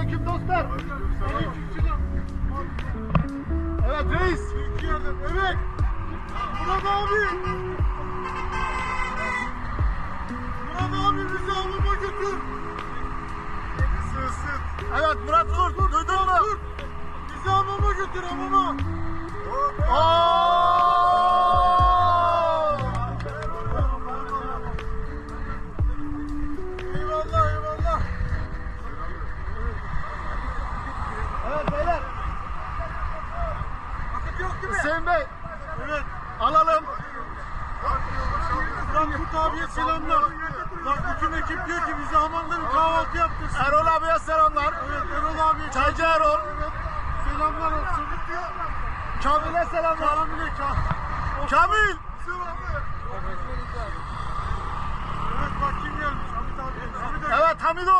Selamünaleyküm dostlar. Evet reis. Evet. Murat abi. Murat abi bizi avluma götür. Sığsın. Evet Murat Kurt. Duydun mu? Bizi avluma götür avluma. Hüseyin Bey Evet. alalım. Murat Kurt abiye selamlar. Bak bütün ekip diyor ki bize hamamda bir kahvaltı yaptırsın. Erol abiye selamlar. Evet Erol abi. Çaycı Erol. Evet. Selamlar olsun. Kamil'e selamlar. Kamil'e kah. Kamil. Evet bak kim gelmiş? Hamit abi. Evet Hamido.